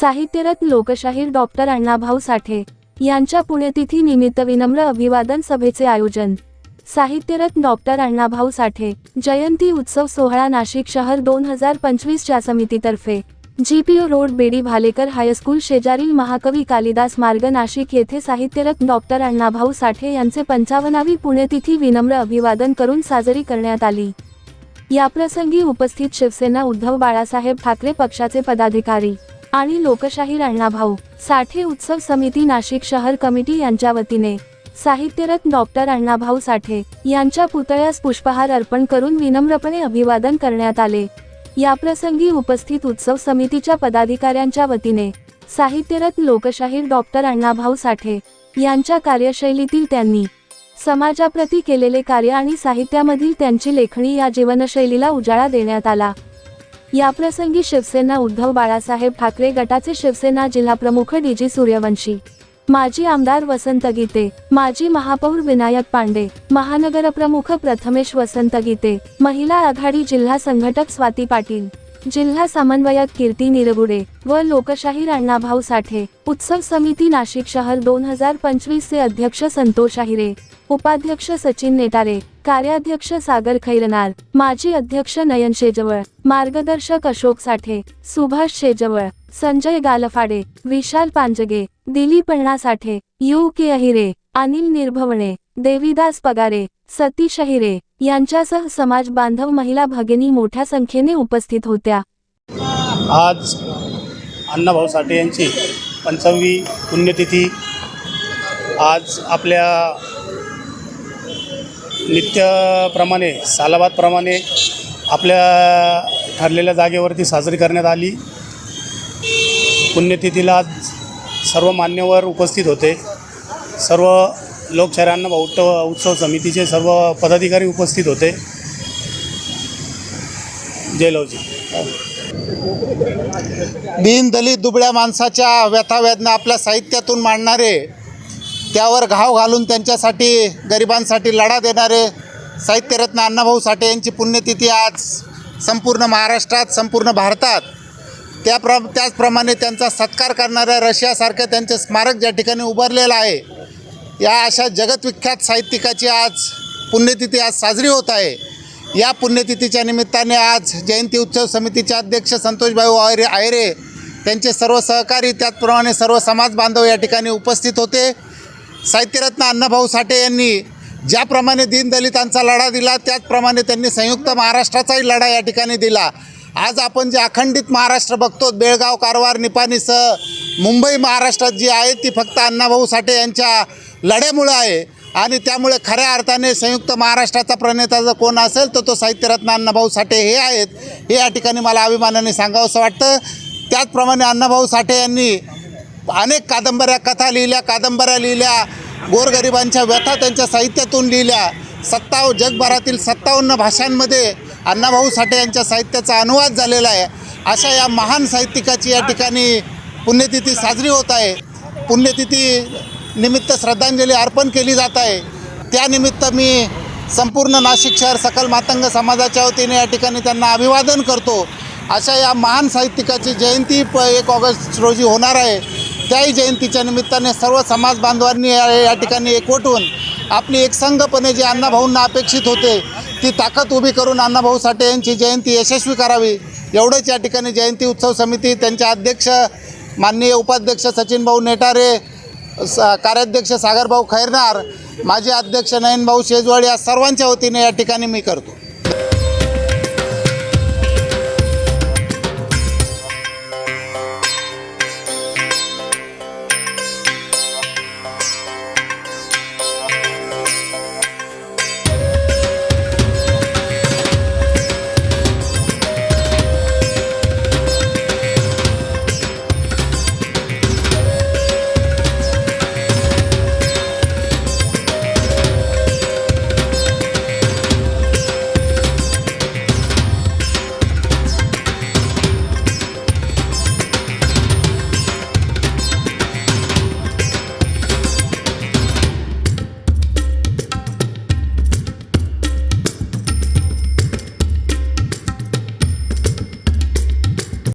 साहित्यरत्न लोकशाहीर डॉक्टर अण्णाभाऊ साठे यांच्या पुण्यतिथी निमित्त विनम्र अभिवादन सभेचे आयोजन. साहित्यरत्न डॉक्टर अण्णाभाऊ साठे जयंती उत्सव सोहळा नाशिक शहर दोन हजार पंचवीसच्या समितीतर्फे. GPO road B D Bhalekar high school शेजारील महाकवी कालिदास मार्ग नाशिक येथे साहित्यरत्न डॉक्टर अण्णाभाऊ साठे यांचे पंचावनावी पुण्यतिथी विनम्र अभिवादन करून साजरी करण्यात आली. याप्रसंगी उपस्थित शिवसेना उद्धव बाळासाहेब ठाकरे पक्षाचे पदाधिकारी आणि लोकशाहीर अण्णाभाऊ साठे उत्सव समिती नाशिक शहर कमिटी यांच्या वतीने साहित्यरत्न डॉक्टर अण्णाभाऊ साठे यांच्या पुतळ्यास पुष्पहार अर्पण करून विनम्रपणे अभिवादन करण्यात आले. याप्रसंगी उपस्थित उत्सव समितीच्या पदाधिकाऱ्यांच्या वतीने साहित्यरत्न लोकशाहीर डॉक्टर अण्णाभाऊ साठे यांच्या कार्यशैलीतील त्यांनी समाजाप्रती केलेले कार्य आणि साहित्यामधील त्यांची लेखणी या जीवनशैलीला उजाळा देण्यात आला. याप्रसंगी शिवसेना उद्धव बाळासाहेब ठाकरे गटाचे शिवसेना जिल्हाप्रमुख डीजी सूर्यवंशी माजी आमदार वसंत गीते माजी महापौर विनायक पांडे महानगरप्रमुख प्रथमेश वसंत गीते महिला आघाडी जिल्हा संघटक स्वाती पाटील. जिल्हा समन्वयक कीर्ती निरगुडे व लोकशाहीर अण्णाभाऊ साठे. उत्सव समिती नाशिक शहर दोन हजार पंचवीस चे अध्यक्ष संतोष आहिरे. उपाध्यक्ष सचिन नेटारे. कार्याध्यक्ष सागर खैरनार. माजी अध्यक्ष नयन शेजवळ. मार्गदर्शक अशोक साठे. सुभाष शेजवळ. संजय गालफाडे. विशाल पांजगे. दिलीप अण्णा साठे. U K Ahire. Anil Nirbhavane. Devidas Pagare. Satish Ahire. यांच्यासह समाज बांधव महिला भगिनी मोठ्या संख्येने उपस्थित होत्या. आज अण्णाभाऊ साठे यांची पंचावी पुण्यतिथी. आज आपल्या नित्यप्रमाणे सालाबादप्रमाणे आपल्या ठरलेल्या जागेवरती साजरी करण्यात आली. पुण्यतिथीला आज सर्व मान्यवर उपस्थित होते. सर्व लोकशाहीर बहुत उत्सव समितीचे सर्व पदाधिकारी उपस्थित होते. जय लवजी दीन दलित दुबळ्या माणसाच्या व्यथावेदना आपल्या साहित्यातून मांडणारे त्यावर घाव घालून त्यांच्यासाठी गरिबांसाठी लढा देणारे साहित्यरत्न अण्णाभाऊ साठे यांची पुण्यतिथी आज संपूर्ण महाराष्ट्रात संपूर्ण भारतात. त्याप्र त्याचप्रमाणे त्यांचा सत्कार करणाऱ्या रशियासारख्या त्यांचे स्मारक ज्या ठिकाणी उभारलेलं आहे या अशा जगतविख्यात साहित्यिकाची आज पुण्यतिथी आज साजरी होत आहे. या पुण्यतिथीच्या निमित्ताने आज जयंती उत्सव समितीचे अध्यक्ष संतोषभाऊ आयरे आयरे त्यांचे सर्व सहकारी त्याचप्रमाणे सर्व समाज बांधव या ठिकाणी उपस्थित होते. साहित्यरत्न अण्णाभाऊ साठे यांनी ज्याप्रमाणे दीनदलितांचा लढा दिला त्याचप्रमाणे त्यांनी संयुक्त महाराष्ट्राचाही लढा या ठिकाणी दिला. आज आपण जे अखंडित महाराष्ट्र बघतो बेळगाव कारवार निपाणीसह मुंबई महाराष्ट्रात जी आहे ती फक्त अण्णाभाऊ साठे यांच्या लढ्यामुळं आहे. आणि त्यामुळे खऱ्या अर्थाने संयुक्त महाराष्ट्राचा प्रणेता जर कोण असेल तर तो साहित्यरत्न अण्णाभाऊ साठे हे आहेत. हे या ठिकाणी मला अभिमानाने सांगावंसं वाटतं. त्याचप्रमाणे अण्णाभाऊ साठे यांनी अनेक कादंबऱ्या कथा लिहिल्या कादंबऱ्या लिहिल्या गोरगरिबांच्या व्यथा त्यांच्या साहित्यातून लिहिल्या. सत्ताव जगभरातील सत्तावन्न भाषांमध्ये अण्णाभाऊ साठे यांच्या साहित्याचा अनुवाद झालेला आहे. अशा या महान साहित्यिकाची या ठिकाणी पुण्यतिथी साजरी होत आहे. पुण्यतिथी निमित्त श्रद्धांजली अर्पण केली जात आहे. त्यानिमित्त मी संपूर्ण नाशिक शहर सकल मातंग समाजाच्या वतीने या ठिकाणी त्यांना अभिवादन करतो. अशा या महान साहित्यिकाची जयंती प एक ऑगस्ट रोजी होणार आहे. त्याही जयंतीच्या निमित्ताने सर्व समाज बांधवांनी या ठिकाणी एकवटून आपली एकसंघपणे जे अण्णाभाऊंना अपेक्षित होते ती ताकद उभी करून अण्णाभाऊ साठे यांची जयंती यशस्वी करावी. एवढंच या ठिकाणी जयंती उत्सव समिती त्यांचे अध्यक्ष माननीय उपाध्यक्ष सचिनभाऊ नेटारे सा कार्याध्यक्ष सागरभाऊ खैरनार माजी अध्यक्ष नयनभाऊ शेजवाड या सर्वांच्या वतीने या ठिकाणी मी करतो.